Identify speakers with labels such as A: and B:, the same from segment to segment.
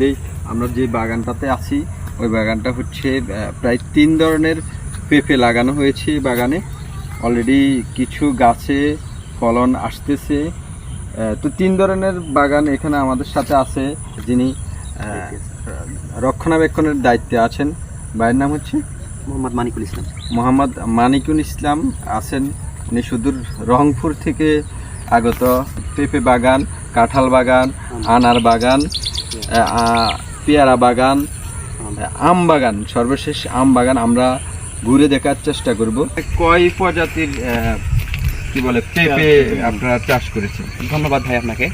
A: ইতিমধ্যেই আমরা যে বাগানটাতে আছি ওই বাগানটা হচ্ছে প্রায় তিন ধরনের পেঁপে লাগানো হয়েছে বাগানে। অলরেডি কিছু গাছে ফলন আসতেছে। তো তিন ধরনের বাগান এখানে আমাদের সাথে আছে যিনি রক্ষণাবেক্ষণের দায়িত্বে আছেন। ভাইয়ের নাম হচ্ছে?
B: মোহাম্মদ মানিকুল ইসলাম।
A: মোহাম্মদ মানিকুল ইসলাম আছেন। উনি সুদূর রংপুর থেকে আগত পেঁপে বাগান কাঁঠাল বাগান আনার বাগান। পেয়ারা বাগান আম বাগান সর্বশেষ আম বাগান আমরা ঘুরে দেখার চেষ্টা করব। কয় প্রজাতির কি বলে পেঁপে আপনারা চাষ করেছেন?
B: ধন্যবাদ ভাই আপনাকে।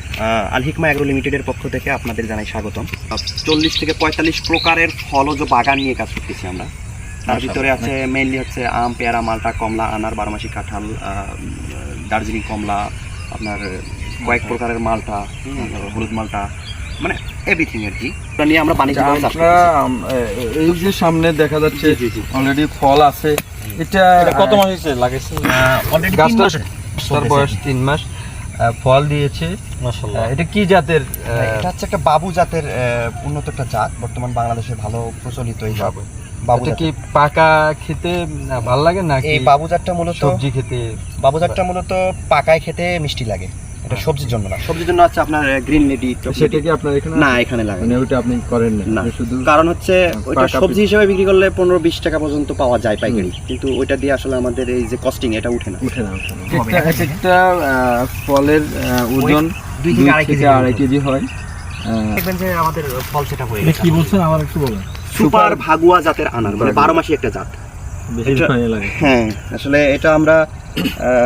B: আল হিকমা অ্যাগ্রো লিমিটেডের পক্ষ থেকে আপনাদের জানাই স্বাগতম। চল্লিশ থেকে পঁয়তাল্লিশ প্রকারের ফলজ বাগান নিয়ে কাজ করতেছি আমরা। তার ভিতরে আছে মেইনলি হচ্ছে আম পেয়ারা মালটা কমলা আনার বারোমাসি কাঁঠাল দার্জিলিং কমলা আপনার কয়েক প্রকারের মালটা হলুদ মালটা। মানে এভরিথিং আর কি। নিয়ে আমরা বাণিজ্য
A: এই যে সামনে দেখা যাচ্ছে। অলরেডি ফল আছে। এটা
C: কত মাস হয়েছে? লাগাইছে
B: Already
A: গাছটা তার বয়স তিন মাস। ফল দিয়েছে। এটা কি জাতের?
B: এটা হচ্ছে একটা বাবু জাতের উন্নত একটা জাত। বর্তমান বাংলাদেশে ভালো প্রচলিত এই বাবু। জাত।
A: কি পাকা খেতে না, ভালো লাগে নাকি
B: এই বাবু জাতটা মূলত
A: সবজি খেতে?
B: বাবু জাতটা মূলত পাকায় খেতে মিষ্টি লাগে। এটা সবজির জন্য না? সবজির জন্য আছে আপনার গ্রিন লেডি
A: সেটা কি আপনার এখানে?
B: না এখানে লাগে
A: মানে ওইটা আপনি করেন না?
B: না।
A: শুধু
B: কারণ হচ্ছে ওইটা
A: পাকা
B: সবজি হিসেবে বিক্রি করলে পনেরো বিশ টাকা পর্যন্ত পাওয়া যায় পাইকারি। কিন্তু ওইটা দিয়ে আসলে আমাদের এই যে কস্টিং এটা উঠে না।
A: উঠে না উঠে এক একটা ফলের ওজন
B: দুই থেকে আড়াই কেজি
A: আড়াই কেজি হয়।
B: দেখবেন যে আমাদের ফল সেটা হয়ে
C: এটা কি বলছেন? আবার একটু বলেন।
B: সুপার ভাগুয়া জাতের আনার মানে বারো মাসি একটা জাত। হ্যাঁ আসলে এটা আমরা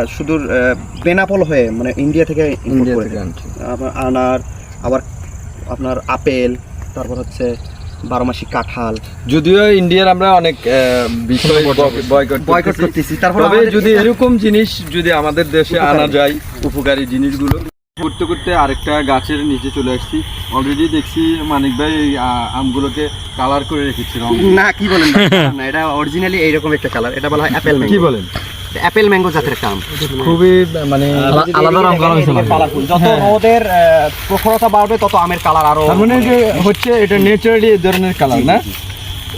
B: সুদূর আহ, বেনাপোল হয়ে মানে ইন্ডিয়া থেকে আনার আবার আপনার আপেল তারপর হচ্ছে বারোমাসি কাঁঠাল।
A: যদিও ইন্ডিয়ার আমরা অনেক আহ, বিষয় বয়কট
B: বয়কট করতেছি। তারপর
A: যদি এরকম জিনিস যদি আমাদের দেশে আনা যায় উপকারী জিনিসগুলো করতে করতে আরেকটা গাছের নিচে চলে আসছি। অলরেডি দেখছি মানিক ভাই এই আমগুলোকে কালার করে রেখেছি
B: না কি বলেন না এটা অরিজিনালি এইরকম একটা কালার এটা বলা হয় অ্যাপেল
A: কি বলেন?
B: অ্যাপেল ম্যাঙ্গো জাতের একটা আম।
A: খুবই মানে
C: আলাদা রং করা হয়েছে
B: যত রোদের আহ, প্রখরতা বাড়বে তত আমের কালার আরও
A: তার মানে যে হচ্ছে এটা ন্যাচারালি এই ধরনের কালার না?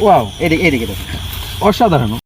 A: ওয়াও
B: এদিকে এদিকে
A: অসাধারণ।